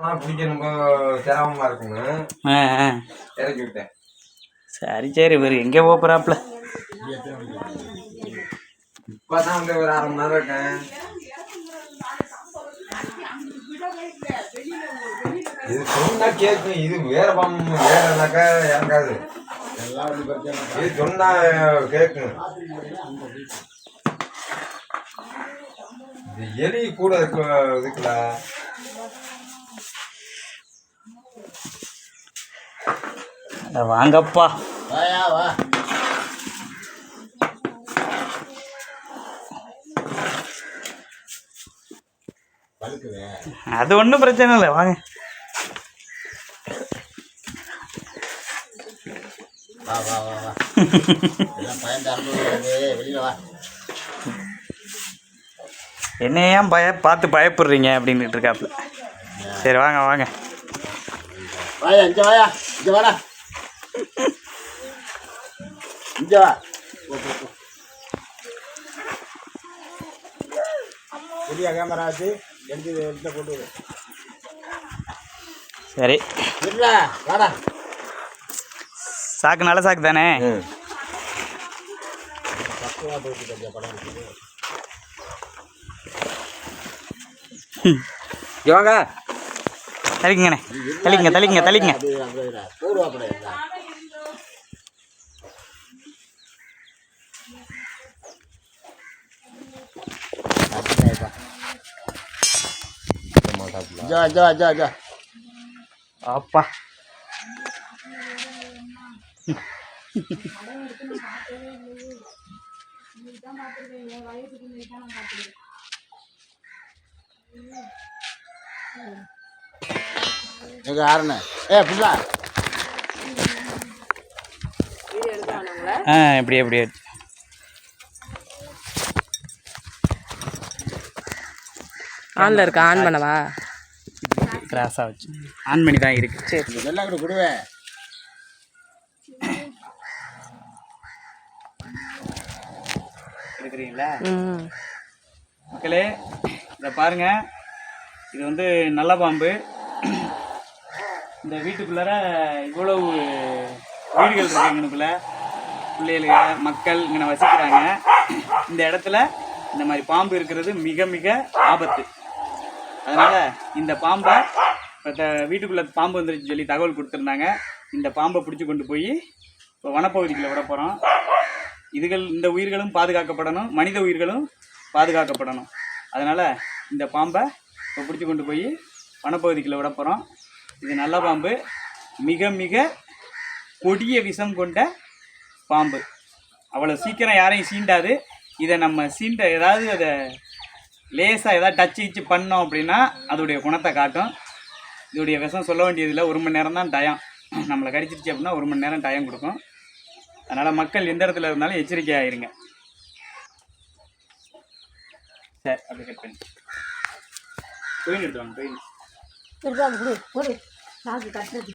ஆனா பிடிக்க ரொம்ப சிரமமா இருக்குங்க ஆ ஆ. இறக்கி விட்டேன். சரி சரி இவர் எங்கே போகிறாப்புல இப்பதான் வந்து ஒரு அரை மணி நேரம் இருக்கேன். இது சொன்னா கேட்கும். இது வேற பாம்பு வேறனாக்கா இறங்காது. இது சொன்னா கேட்கும். இது எலி கூட இருக்கு இதுக்குல வாங்கப்பா. அது ஒன்றும் பிரச்சனை இல்லை வாங்க. என்ன ஏன் பய பார்த்து பயப்படுறீங்க அப்படின்னுட்டு இருக்காப்புல சரி வாங்க வாங்க. வாயா இங்க வாயா. இங்க வாடா. இங்க. பெரிய கேமரா வச்சு எடுத்து எடுத்து போட்டு. சரி. வாடா. சாக்கு நல்ல சாக்கு தானே? வாங்க. தள்ளிக்கங்கண்ணே. தள்ளிக்கங்க தள்ளிக்கங்க தள்ளிக்கங்க. ஜா ஜா ஜா ஜா. அப்பா. எங்க ஆறுண்ணே? ஏ புள்ளா. ஆ எப்படி எப்படி ஆன்ல இருக்கா? ஆன் பண்ணவா? கிராஸாக வச்சு. ஆன் பண்ணி தான் இருக்கு. சரி இதெல்லாம் கூட கொடுவேன் இருக்கிறீங்களா மக்களே இதை பாருங்க. இது வந்து நல்ல பாம்பு. இந்த வீட்டுக்குள்ளார இவ்வளவு வீடுகள் இருக்கு எங்களுக்குள்ள. பிள்ளைகளுங்க மக்கள் இங்கே வசிக்கிறாங்க. இந்த இடத்துல இந்த மாதிரி பாம்பு இருக்கிறது மிக மிக ஆபத்து. அதனால் இந்த பாம்பை வீட்டுக்குள்ளே பாம்பு வந்துருச்சு சொல்லி தகவல் கொடுத்துருந்தாங்க. இந்த பாம்பை பிடிச்சி கொண்டு போய் இப்போ வனப்பகுதிக்குள்ளே விட போகிறோம் இதுகள் இந்த உயிர்களும் பாதுகாக்கப்படணும் மனித உயிர்களும் பாதுகாக்கப்படணும். அதனால் இந்த பாம்பை இப்போ பிடிச்சி கொண்டு போய் வனப்பகுதிக்குள்ளே விட போகிறோம் இது நல்ல பாம்பு. மிக மிக கொடிய விஷம் கொண்ட பாம்பு. அவ்வளோ சீக்கிரம் யாரையும் சீண்டாது. இதை நம்ம சீண்ட ஏதாவது அதை லேசாக ஏதாவது டச் கிச்சு பண்ணோம் அப்படின்னா அதோடைய குணத்தை காட்டும். இதோடைய விஷம் சொல்ல வேண்டியதில்லை. ஒரு மணி நேரம் தான் டயம் நம்மளை கடிச்சிருச்சு அப்படின்னா ஒரு மணி நேரம் டயம் கொடுக்கும். அதனால் மக்கள் எந்த இடத்துல இருந்தாலும் எச்சரிக்கையாக இருங்க சரி அப்படி கட் பண்ணி. பெயின் எடுத்து வாங்க